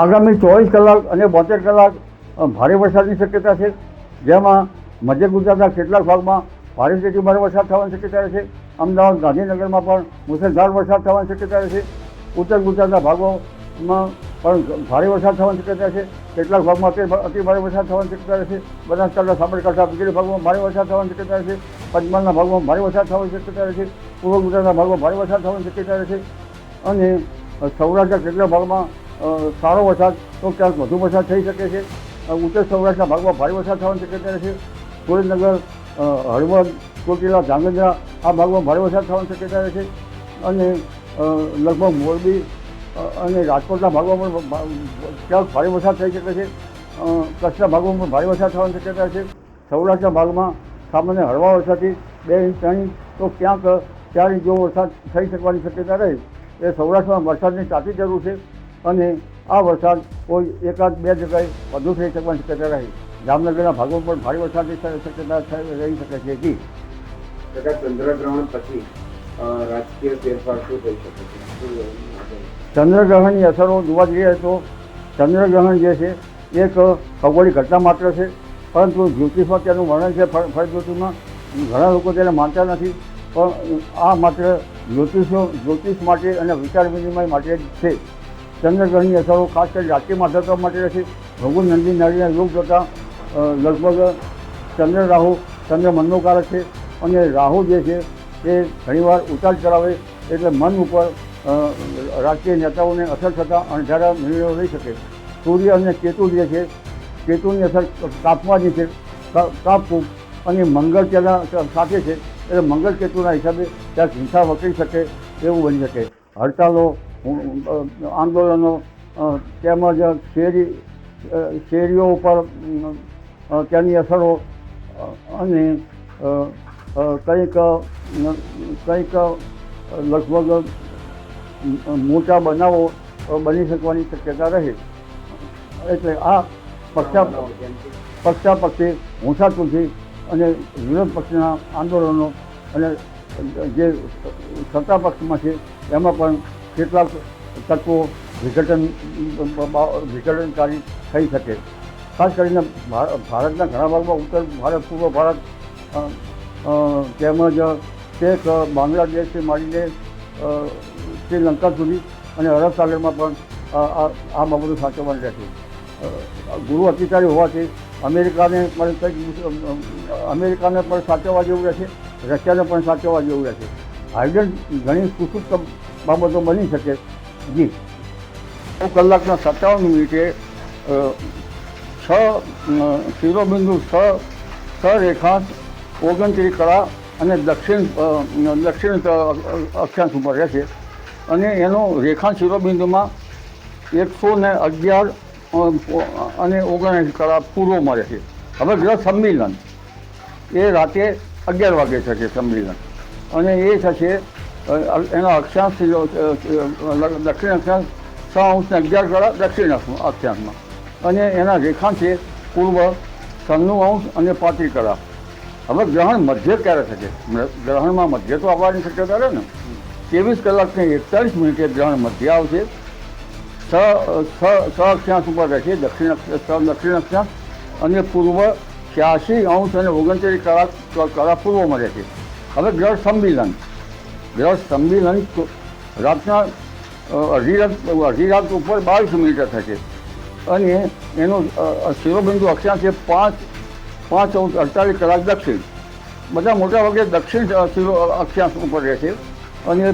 આગામી ચોવીસ કલાક અને બોતેર કલાક ભારે વરસાદની શક્યતા છે. જેમાં મધ્ય ગુજરાતના કેટલાક ભાગમાં ભારેથી ભારે વરસાદ થવાની શક્યતા છે. અમદાવાદ, ગાંધીનગરમાં પણ મુસળધાર વરસાદ થવાની શક્યતા છે. ઉત્તર ગુજરાતના ભાગોમાં પણ ભારે વરસાદ થવાની શક્યતા છે. કેટલાક ભાગમાં અતિ ભારે વરસાદ થવાની શક્યતા છે. બનાસકાંઠા, સાબરકાંઠા વગેરે ભાગમાં ભારે વરસાદ થવાની શક્યતા છે. પંચમહાલના ભાગમાં ભારે વરસાદ થવાની શક્યતા છે. પૂર્વ ગુજરાતના ભાગમાં ભારે વરસાદ થવાની શક્યતા છે. અને સૌરાષ્ટ્રના કેટલાક ભાગમાં સારો વરસાદ, તો ક્યાંક વધુ વરસાદ થઈ શકે છે. ઉત્તર સૌરાષ્ટ્રના ભાગમાં ભારે વરસાદ થવાની શક્યતા છે. સુરેન્દ્રનગર હળવદ ચોટીલા ધાંગધ્રા, આ ભાગમાં ભારે વરસાદ થવાની શક્યતા છે. અને લગભગ મોરબી અને રાજકોટના ભાગમાં પણ ક્યાંક ભારે વરસાદ થઈ શકે છે. કચ્છના ભાગમાં પણ ભારે વરસાદ થવાની શક્યતા છે. સૌરાષ્ટ્રના ભાગમાં સામાન્ય હળવા વરસાદથી બે ઇંચ, ત્રણ ઇંચ, તો ક્યાંક ચાર ઇંચ જેવો વરસાદ થઈ શકવાની શક્યતા રહે. એ સૌરાષ્ટ્રમાં વરસાદની તાતી જરૂર છે. અને આ વરસાદ કોઈ એકાદ બે જગ્યાએ વધુ થઈ શકવાની શક્યતા રહે. જામનગરના ભાગોમાં પણ ભારે વરસાદની શ- શક્યતા રહી શકે છે જી. ચંદ્રગ્રહણ પછી રાજકીય ફેરફાર શું થઈ શકે છે? ચંદ્રગ્રહણની અસરો જોવા જઈએ તો ચંદ્રગ્રહણ જે છે એક ખગોળી ઘટના માત્ર છે પરંતુ જ્યોતિષમાં તેનું વર્ણન છે ફળ ફળ જ્યોતિષમાં. ઘણા લોકો તેને માનતા નથી પણ આ માત્ર જ્યોતિષો જ્યોતિષ માટે અને વિચાર વિનિમય માટે જ છે. ચંદ્રગ્રહણની અસરો ખાસ કરી રાજકીય માધ્યમતા માટે છે ભગવાન નંદી નારીના યોગ જોતાં લગભગ ચંદ્ર રાહુ, ચંદ્ર મનનો કારક છે અને રાહુ જે છે એ ઘણીવાર ઉતાર ચડાવે એટલે મન ઉપર રાજકીય નેતાઓને અસર થતાં અણધારા નિર્ણયો લઈ શકે. સૂર્ય અને કેતુ જે છે, કેતુની અસર કાપવાની છે કાપવું અને મંગળ તેના સાથે છે. એટલે મંગળ કેતુના હિસાબે ત્યાં હિંસા વકરી શકે એવું બની શકે. હડતાલો આંદોલનો તેમજ શેરી શેરીઓ ઉપર તેની અસરો અને કંઈક કંઈક લગભગ મોટા બનાવો બની શકવાની શક્યતા રહે. એટલે આ પક્ષા પક્ષા પક્ષી હુંસાતુથી અને વિરોધ પક્ષના આંદોલનો અને જે સત્તા પક્ષમાં છે, એમાં પણ કેટલાક તત્વો વિઘટન, વિઘટનકારી થઈ શકે. ખાસ કરીને ભારતના ઘણા ભાગમાં ઉત્તર ભારત, પૂર્વ ભારત તેમજ છેક બાંગ્લાદેશથી માંડીને શ્રીલંકા સુધી અને અરબ સાગરમાં પણ આ બાબતો સાચવવાની રહેશે. ગુરુ અતિચારી હોવાથી અમેરિકાને પણ કંઈક અમેરિકાને પણ સાચવવા જેવું રહેશે, રશિયાને પણ સાચવવા જેવું રહેશે. હાઇડ્રન ઘણી સુસુપ્ત બાબતો બની શકે. જી. નવ કલાકના સત્તાવન મિનિટે છ શિરોબિંદુ છ છ રેખાંશ, ઓગણત્રીસ કળા અને દક્ષિણ દક્ષિણ અક્ષાંશ ઉપર રહેશે. અને એનો રેખાંશ શિરોબિંદુમાં એકસો ને અગિયાર અને ઓગણએંસી કળા પૂર્વમાં રહેશે. હવે ગ્રહ સંમિલન. એ રાતે અગિયાર વાગે થશે સંમિલન. અને એ થશે એનો અક્ષાંશ દક્ષિણ અક્ષાંશ છ અંશ ને અગિયાર કળા દક્ષિણ અક્ષ- અક્ષાંશમાં અને એના રેખાંશ છે પૂર્વ સન્નું અંશ અને પાંત્રીસ કળા હવે ગ્રહણ મધ્ય ક્યારે થશે? ગ્રહણમાં મધ્ય તો આવવાની શક્યતા રહે ને? ત્રેવીસ કલાકને એકતાલીસ મિનિટે ગ્રહણ મધ્ય આવશે. છ છ અક્ષાંશ ઉપર રહેશે દક્ષિણ છ દક્ષિણ અક્ષાંશ અને પૂર્વ છ્યાસી અંશ અને ઓગણત્રીસ કળા કળા પૂર્વમાં રહેશે. હવે ગ્રહ સંમિલન. ગ્રહ સંમેલન રાતના અઢી રાત અઢી રાત ઉપર બાવીસ મીટર થશે અને એનું શિરોબિંદુ અક્ષાંશ છે પાંચ પાંચ અડતાલીસ કલાક દક્ષિણ. બધા મોટા ભાગે દક્ષિણ શિરો અક્ષાંશ ઉપર રહેશે અને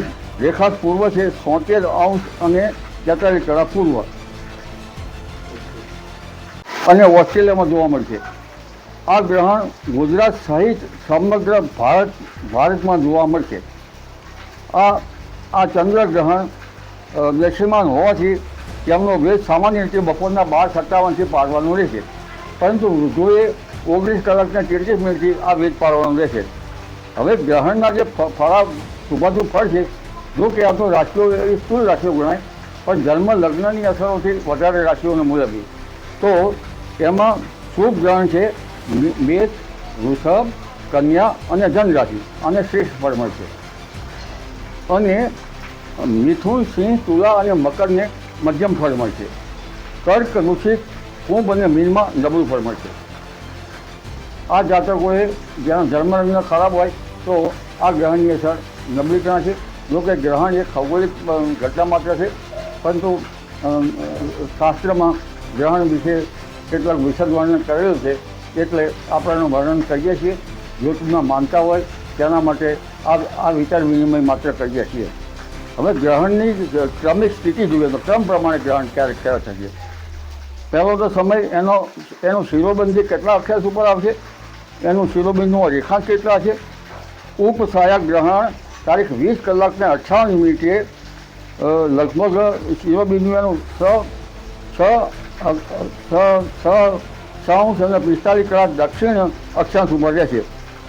રેખા પૂર્વ છે સોતેર અંશ અને તેતાલીસ કલાક પૂર્વ. અને ઓસ્ટ્રેલિયામાં જોવા મળશે. આ ગ્રહણ ગુજરાત સહિત સમગ્ર ભારત, ભારતમાં જોવા મળશે. આ આ ચંદ્રગ્રહણ દૃશ્યમાન હોવાથી તેમનો વેદ સામાન્ય રીતે બપોરના બાર સત્તાવનથી પાડવાનો રહેશે. પરંતુ વૃદ્ધોએ ઓગણીસ કલાકના ત્રીસ મિનિટથી આ વેદ પાડવાનો રહેશે. હવે ગ્રહણના જે ફળા શુભાશુભ ફળ છે, જો કે આ તો રાશિઓ, એ સ્થૂળ રાશિઓ ગણાય, પણ જન્મ લગ્નની અસરોથી વધારે રાશિઓને મુલબી તો એમાં શુભ ગ્રહણ છે મેષ, વૃષભ, કન્યા અને રાશિ અને શ્રેષ્ઠ ફળ મળશે. અને મિથુન સિંહ, તુલા અને મકરને મધ્યમ ફળ મળશે કર્ક વૃશ્ચિક કુંભ અને મીનમાં નબળું ફળ મળશે આ જાતકોએ જ્યાં જન્મરંગ ખરાબ હોય, તો આ ગ્રહણની અસર નબળી ગણાશે જોકે ગ્રહણ એ ખગોળિક ઘટના માત્ર છે, પરંતુ શાસ્ત્રમાં ગ્રહણ વિશે કેટલાક વિશદ વર્ણન કરેલું છે, એટલે આપણે વર્ણન કરીએ છીએ. જ્યોતિષમાં માનતા હોય, તેના માટે આ આ વિચાર વિનિમય માત્ર કરીએ છીએ હવે ગ્રહણની ક્રમિક સ્થિતિ જોઈએ તો ક્રમ પ્રમાણે ગ્રહણ ક્યારે ક્યારે થશે પહેલો તો સમય એનો એનું શિરોબંધી કેટલા અક્ષર ઉપર આવશે એનું શિરોબિંદુનો રેખાંશ કેટલા છે ઉપસહાયક ગ્રહણ તારીખ વીસ કલાકને અઠ્ઠાવન મિનિટે લગભગ શિરોબિંદુ એનું છ છ છ છ અંશ અને પિસ્તાલીસ કલાક દક્ષિણ અક્ષાંશ ઉપર રહેશે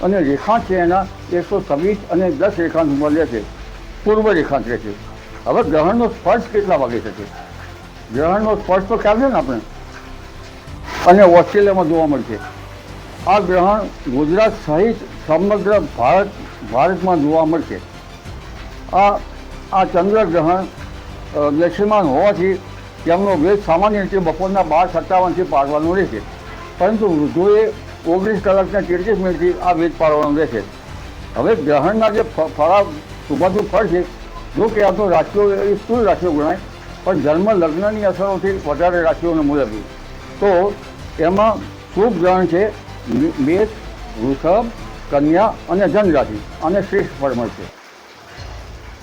અને રેખાંશ છે એના એકસો છવ્વીસ અને દસ રેખાંશ ઉપર છે. પૂર્વ રેખાંશ રહેશે હવે ગ્રહણનો સ્પર્શ કેટલા વાગે થશે ગ્રહણનો સ્પર્શ તો ખ્યાલ છે ને આપણે? અને ઓસ્ટ્રેલિયામાં જોવા મળશે. આ ગ્રહણ ગુજરાત સહિત સમગ્ર ભારત, ભારતમાં જોવા મળશે. આ આ ચંદ્રગ્રહણ દૃશ્યમાન હોવાથી તેમનો વેગ સામાન્ય રીતે બપોરના બાર સત્તાવનથી પાડવાનો રહેશે. પરંતુ વૃદ્ધોએ ઓગણીસ કલાકના ત્રીસ મિનિટથી આ વેગ પાડવાનો રહેશે. હવે ગ્રહણના જે ફળા શુભાશુભ ફળ છે, જો કે આ તો રાશિઓ એ સ્થૂળ રાશિઓ ગણાય? પણ જન્મ લગ્નની અસરોથી વધારે રાશિઓને મુલવી તો એમાં શુભ ગ્રહણ છે મેષ, વૃષભ, કન્યા અને જનરાશિ અને શ્રેષ્ઠ ફળ મળશે.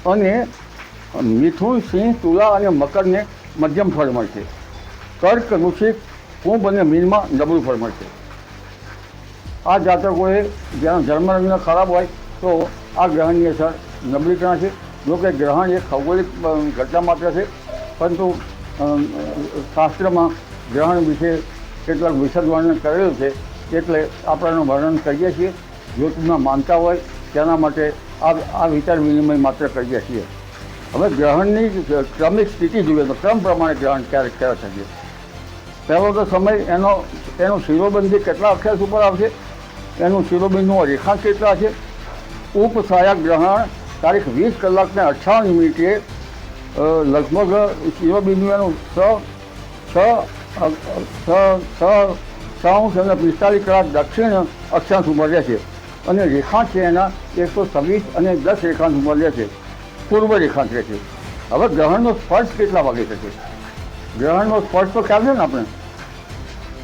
અને મિથુન, સિંહ, તુલા અને મકરને મધ્યમ ફળ મળશે. કર્ક ઋષિક કુંભ અને મીનમાં નબળું ફળ મળશે. આ જાતકોએ જ્યાં જન્મરંગના ખરાબ હોય, તો આ ગ્રહણની અસર નબળી ગણાશે જોકે ગ્રહણ એ ખગોળિક ઘટના માત્ર છે, પરંતુ શાસ્ત્રમાં ગ્રહણ વિશે કેટલાક વિશદ વર્ણન કરેલું છે, એટલે આપણે એનું વર્ણન કરીએ છીએ. જ્યોતિષમાં માનતા હોય, તેના માટે આ આ વિચાર વિનિમય માત્ર કરીએ છીએ. હવે ગ્રહણની ક્રમિક સ્થિતિ જોઈએ તો ક્રમ પ્રમાણે ગ્રહણ ક્યારે ક્યારે થશે? પહેલો તો સમય એનો, એનું શિરોબંધી કેટલા અક્ષર ઉપર આવશે? એનું શિરોબિંદુ રેખાંશ કેટલા છે? ઉપસહાયક ગ્રહણ તારીખ વીસ કલાકને અઠ્ઠાવન મિનિટે લગભગ શિરોબિંદુ એનું છ છ છ છ અને પિસ્તાલીસ કલાક દક્ષિણ અક્ષાંશ ઉપર રહેશે અને રેખાંશ છે એના એકસો છવ્વીસ અને દસ રેખાંશ ઉપર રહેશે પૂર્વ રેખાંશ રહેશે હવે ગ્રહણનો સ્પર્શ કેટલા વાગે થશે? ગ્રહણનો સ્પર્શ તો ખ્યાલ છે ને આપણે?